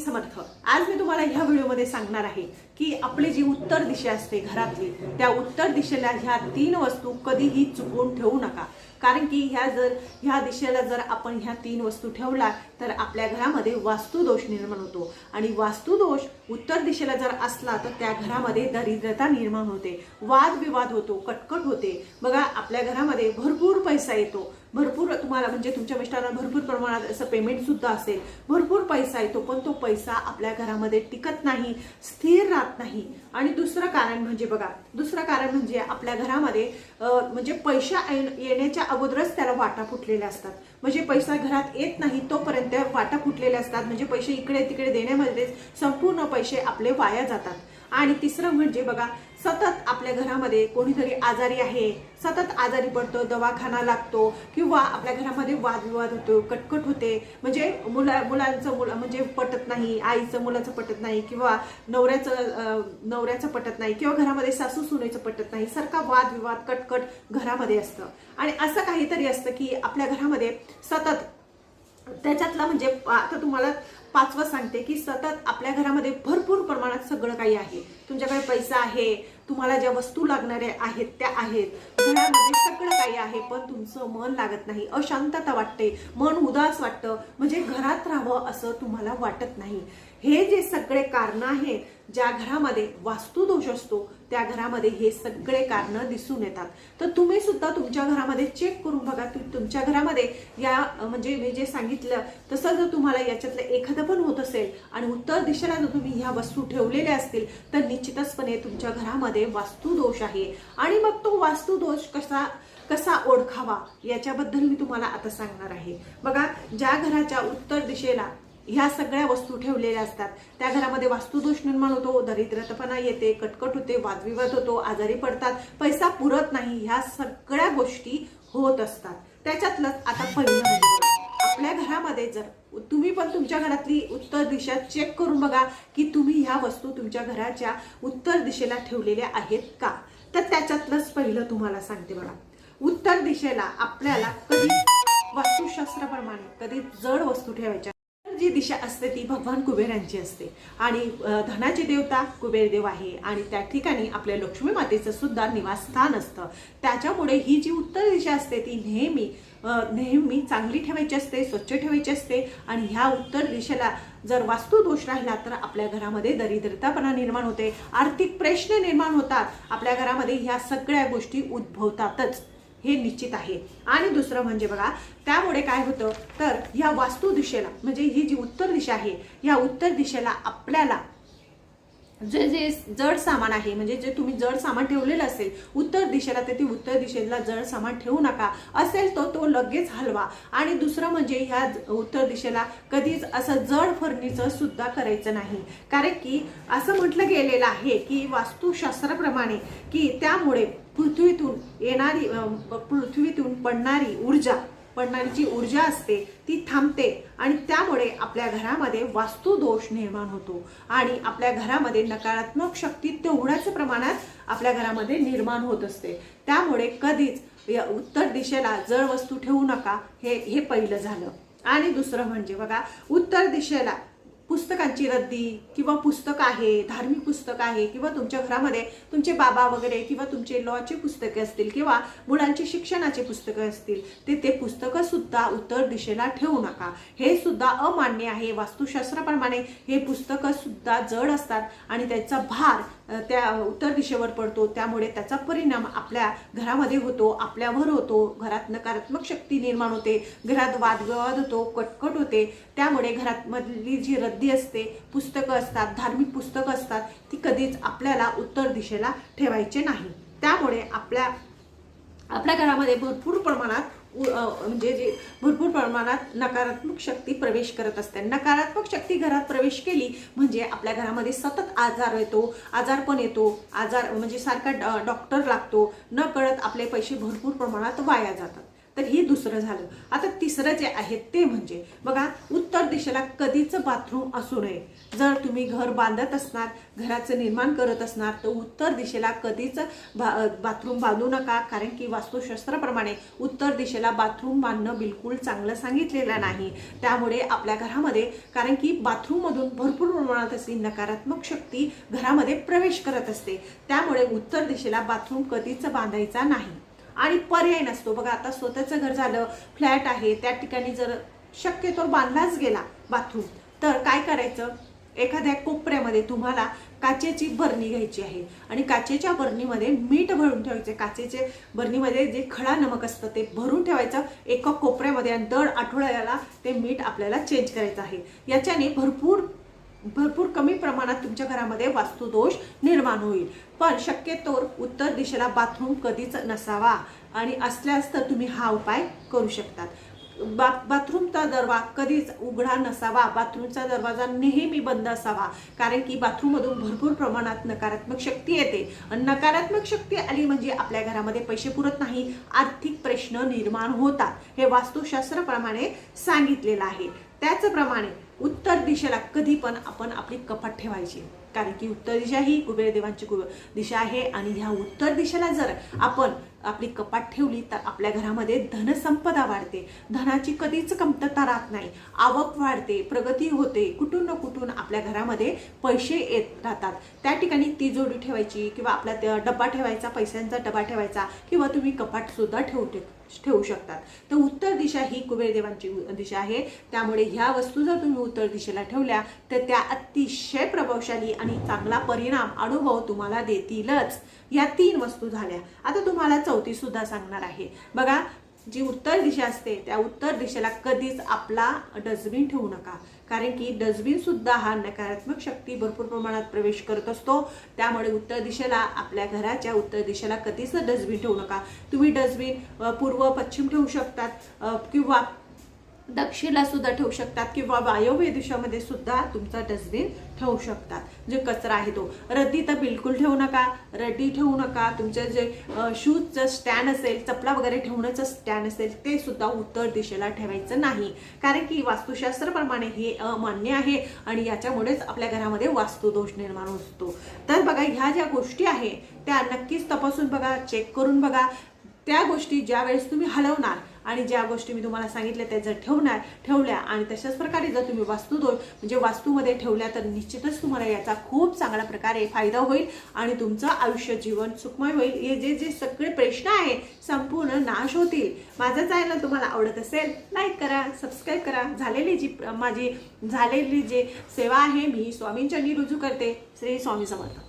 स्वामी समर्थ आज मी तुम्हाला ह्या व्हिडिओमध्ये सांगणार आहे की आपली जी उत्तर दिशा असते घरातली त्या उत्तर दिशेला ह्या तीन वस्तू कधीही चुकवून ठेवू नका. कारण की ह्या जर ह्या दिशेला जर आपण ह्या तीन वस्तू ठेवला तर आपल्या घरामध्ये वास्तुदोष निर्माण होतो. आणि वास्तुदोष उत्तर दिशेला जर असला तर त्या घरामध्ये दरिद्रता निर्माण होते. वादविवाद होतो कटकट होते. बघा आपल्या घरामध्ये भरपूर पैसा येतो. भरपूर तुम्हाला म्हणजे तुमच्या मिस्टरांना भरपूर प्रमाणात असं पेमेंट सुद्धा असेल. भरपूर पैसा येतो पण तो पैसा आपल्या घरामध्ये टिकत नाही स्थिर राहत नाही. आणि दुसरं कारण म्हणजे बघा दुसरं कारण म्हणजे आपल्या घरामध्ये म्हणजे पैसा येण्याच्या अगोदरच त्याला वाटा फुटलेल्या असतात. म्हणजे पैसा घरात येत नाही तोपर्यंत वाटा फुटलेल्या असतात. म्हणजे पैसे इकडे तिकडे देण्यामध्येच संपूर्ण पैसे आपले वाया जातात. आणि तिसरं म्हणजे बघा सतत आपल्या घरामध्ये कोणीतरी आजारी आहे सतत आजारी पडतो दवाखाना लागतो किंवा आपल्या घरामध्ये वादविवाद होतो कटकट होते. म्हणजे मुला मुलांचं मुलं म्हणजे पटत नाही आईचं मुलाचं पटत नाही किंवा नवऱ्याचं नवऱ्याचं पटत नाही किंवा घरामध्ये सासू सुनेचं पटत नाही सारखा वादविवाद कटकट घरामध्ये असतं. आणि असं काहीतरी असतं की आपल्या घरामध्ये सतत त्याच्यातला म्हणजे आता तुम्हाला पाचवं सांगते की सतत आपल्या घरामध्ये भरपूर प्रमाणात सगळं काही आहे. तुमच्याकडे पैसा आहे तुम्हाला ज्या वस्तू लागणाऱ्या आहेत त्या आहेत. घरामध्ये सगळं काही आहे पण तुमचं मन लागत नाही. अशांतता वाटते मन उदास वाटतं. म्हणजे घरात राहावं असं तुम्हाला वाटत नाही. हे जे सगळे कारण आहेत ज्या घरामध्ये वास्तुदोष असतो त्या घरामध्ये हे सगळे कारण दिसून येतात. तर तुम्ही सुद्धा तुमच्या घरामध्ये चेक करून बघा. तुमच्या घरामध्ये या म्हणजे मी जे सांगितलं तसं जर तुम्हाला याच्यातलं एखादं पण होत असेल आणि उत्तर दिशेला जर तुम्ही ह्या वस्तू ठेवलेल्या असतील तर निश्चितचपणे तुमच्या घरामध्ये वास्तुदोष आहे. आणि मग तो वास्तुदोष कसा कसा ओळखावा याच्याबद्दल मी तुम्हाला आता सांगणार आहे. बघा ज्या घराच्या उत्तर दिशेला ह्या सगळ्या वस्तू ठेवलेल्या असतात. त्या घरामध्ये वास्तुदोष निर्माण होतो दरिद्रतपणा येते कटकट होते वादविवाद होतो आजारी पडतात पैसा पुरत नाही ह्या सगळ्या गोष्टी होत असतात. त्याच्यातलंच आता पहिलं म्हणजे आपल्या घरामध्ये जर तुम्ही पण तुमच्या घरातली उत्तर दिशा चेक करून बघा की तुम्ही ह्या वस्तू तुमच्या घराच्या उत्तर दिशेला ठेवलेल्या आहेत का? तर त्याच्यातलंच पहिलं तुम्हाला सांगते बघा. उत्तर दिशेला आपल्याला कधी वास्तुशास्त्राप्रमाणे कधी जड वस्तू ठेवायच्या जी दिशा असते ती भगवान कुबेरांची असते. आणि धनाची देवता कुबेरदेव आहे आणि त्या ठिकाणी आपल्या लक्ष्मी मातेचं सुद्धा निवासस्थान असतं. त्याच्यामुळे ही जी उत्तर दिशा असते ती नेहमी नेहमी चांगली ठेवायची असते स्वच्छ ठेवायची असते. आणि ह्या उत्तर दिशेला जर वास्तुदोष राहिला तर आपल्या घरामध्ये दरिद्रतापणा निर्माण होते आर्थिक प्रश्न निर्माण होतात. आपल्या घरामध्ये ह्या सगळ्या गोष्टी उद्भवतातच. हे निश्चित आहे. आणि दुसरं म्हणजे बघा त्यामुळे काय होतं? तर ह्या वास्तू दिशेला म्हणजे ही जी उत्तर दिशा आहे या उत्तर दिशेला आपल्याला जे जे जड सामान आहे म्हणजे जे तुम्ही जड सामान ठेवलेलं असेल उत्तर दिशेला तर ती उत्तर दिशेला जड सामान ठेवू नका. असेल तो तो लगेच हलवा. आणि दुसरं म्हणजे ह्या उत्तर दिशेला कधीच असं जड फर्निचर सुद्धा करायचं नाही. कारण की असं म्हटलं गेलेलं आहे की वास्तुशास्त्राप्रमाणे की त्यामुळे पृथ्वीतून येणारी पृथ्वीतून पडणारी ऊर्जा पडणारी जी ऊर्जा असते ती थांबते आणि त्यामुळे आपल्या घरामध्ये वास्तुदोष निर्माण होतो आणि आपल्या घरामध्ये नकारात्मक शक्ती तेवढ्याच प्रमाणात आपल्या घरामध्ये निर्माण होत असते. त्यामुळे कधीच या उत्तर दिशेला जड वस्तू ठेवू नका हे हे पहिलं झालं. आणि दुसरं म्हणजे बघा उत्तर दिशेला पुस्तकांची रद्दी किंवा पुस्तक आहे धार्मिक पुस्तक आहे किंवा तुमच्या घरामध्ये तुमचे बाबा वगैरे किंवा तुमचे लॉचे पुस्तके असतील किंवा मुलांचे शिक्षणाचे पुस्तकं असतील ते ते पुस्तकंसुद्धा उत्तर दिशेला ठेवू नका. हे सुद्धा अमान्य आहे. वास्तुशास्त्राप्रमाणे हे पुस्तकंसुद्धा जड असतात आणि त्याचा भार त्या उत्तर दिशेवर पडतो त्यामुळे त्याचा परिणाम आपल्या घरामध्ये होतो आपल्यावर होतो घरात नकारात्मक शक्ती निर्माण होते घरात वादविवाद होतो कटकट होते त्यामुळे घरातमधली जी रद्दी असते पुस्तकं असतात धार्मिक पुस्तकं असतात ती कधीच आपल्याला उत्तर दिशेला ठेवायचे नाही. त्यामुळे आपल्या आपल्या घरामध्ये भरपूर प्रमाणात उ- म्हणजे जे भरपूर प्रमाणात नकारात्मक शक्ती प्रवेश करत असते नकारात्मक शक्ती घरात प्रवेश केली म्हणजे आपल्या घरामध्ये सतत आजार येतो आजारपण येतो आजार म्हणजे सारखा डॉ- डॉक्टर लागतो. न कळत आपले पैसे भरपूर प्रमाणात वाया जातात. तर ही दुसरं झालं. आता तिसरं जे आहे ते म्हणजे बघा उत्तर दिशेला कधीच बाथरूम असू नये. जर तुम्ही घर बांधत असणार घराचं निर्माण करत असणार तर उत्तर दिशेला कधीच बा बाथरूम बांधू नका. कारण की वास्तुशास्त्राप्रमाणे उत्तर दिशेला बाथरूम बांधणं बिलकुल चांगलं सांगितलेलं नाही. त्यामुळे आपल्या घरामध्ये कारण की बाथरूममधून भरपूर प्रमाणात अशी नकारात्मक शक्ती घरामध्ये प्रवेश करत असते. त्यामुळे उत्तर दिशेला बाथरूम कधीच बांधायचा नाही. आणि पर्याय नसतो. बघा आता स्वतःचं घर झालं फ्लॅट आहे त्या ठिकाणी जर शक्यतो बांधलाच गेला बाथरूम तर काय करायचं? एखाद्या कोपऱ्यामध्ये तुम्हाला काचेची बरणी घ्यायची आहे आणि काचेच्या बरणीमध्ये मीठ भरून ठेवायचे. काचेचे बरणीमध्ये जे खडा नमक असतं ते भरून ठेवायचं. एका कोपऱ्यामध्ये आणि दर आठवड्याला ते मीठ आपल्याला चेंज करायचं आहे. याच्याने भरपूर भरपूर कमी प्रमाणात तुमच्या घरामध्ये वास्तुदोष निर्माण होईल. पण शक्यतोर उत्तर दिशेला बाथरूम कधीच नसावा आणि असल्यास तर तुम्ही हा उपाय करू शकतात. बा बाथरूमचा दरवा कधीच उघडा नसावा. बाथरूमचा दरवाजा नेहमी बंद असावा. कारण की बाथरूममधून भरपूर प्रमाणात नकारात्मक शक्ती येते. आणि नकारात्मक शक्ती आली म्हणजे आपल्या घरामध्ये पैसे पुरत नाही. आर्थिक प्रश्न निर्माण होतात. हे वास्तुशास्त्राप्रमाणे सांगितलेलं आहे. त्याचप्रमाणे उत्तर दिशेला कधी पण आपण आपली कपाट ठेवायची. कारण की उत्तर दिशा ही कुबेर देवांची कुबेर दिशा आहे आणि ह्या उत्तर दिशेला जर आपण आपली कपाट ठेवली तर आपल्या घरामध्ये धनसंपदा वाढते. धनाची कधीच कमतरता राहत नाही. आवक वाढते प्रगती होते. कुठून ना कुठून आपल्या घरामध्ये पैसे येत राहतात. त्या ठिकाणी ती जोडी ठेवायची किंवा आपला त्या डब्बा ठेवायचा पैशांचा डबा ठेवायचा किंवा तुम्ही कपाट सुद्धा ठेवू ठेवू शकतात. तर उत्तर दिशा ही कुबेर देवांची दिशा आहे. त्यामुळे ह्या वस्तू जर तुम्ही उत्तर दिशेला ठेवल्या तर त्या अतिशय प्रभावशाली आणि चांगला परिणाम अनुभव तुम्हाला देतीलच. या तीन वस्तू झाल्या. आता तुम्हाला चौथी सुद्धा सांगणार आहे. बघा जी उत्तर दिशा असते त्या उत्तर दिशेला कधीच आपला डस्टबिन ठेवू नका. कारण की डस्टबिन सुद्धा हा नकारात्मक शक्ती भरपूर प्रमाणात प्रवेश करत असतो. त्यामुळे उत्तर दिशेला आपल्या घराच्या उत्तर दिशेला कधीच डस्टबिन ठेवू नका. तुम्ही डस्टबिन पूर्व पश्चिम ठेवू शकतात किंवा दक्षिणला सुद्धा ठेवू शकतात किंवा वायव्य दिशामध्ये सुद्धा तुमचा डस्टबिन ठेवू शकतात. जे कचरा आहे तो. रद्दी तर बिलकुल ठेवू नका. रद्दी ठेवू नका. तुमचे जे शूजचं स्टँड असेल चपला वगैरे ठेवण्याचं स्टँड असेल ते सुद्धा उत्तर दिशेला ठेवायचं नाही. कारण की वास्तुशास्त्राप्रमाणे हे अमान्य आहे आणि याच्यामुळेच आपल्या घरामध्ये वास्तुदोष निर्माण होतो. तर बघा ह्या ज्या गोष्टी आहे त्या नक्कीच तपासून बघा चेक करून बघा. त्या गोष्टी ज्या वेळेस तुम्ही हलवणार आणि ज्या गोष्टी मी तुम्हाला सांगितल्या त्या जर ठेवणार ठेवल्या आणि तशाच प्रकारे जर तुम्ही वास्तुदोष म्हणजे वास्तूमध्ये ठेवल्या तर निश्चितच तुम्हाला याचा खूप चांगल्या प्रकारे फायदा होईल आणि तुमचं आयुष्य जीवन सुखमय होईल. हे जे जे सगळे प्रश्न आहे संपूर्ण नाश होतील. माझं चॅनल तुम्हाला आवडत असेल लाईक करा सबस्क्राईब करा. झालेली जी माझी झालेली जी सेवा आहे मी स्वामींच्या रुजू करते. श्री स्वामी समर्थ.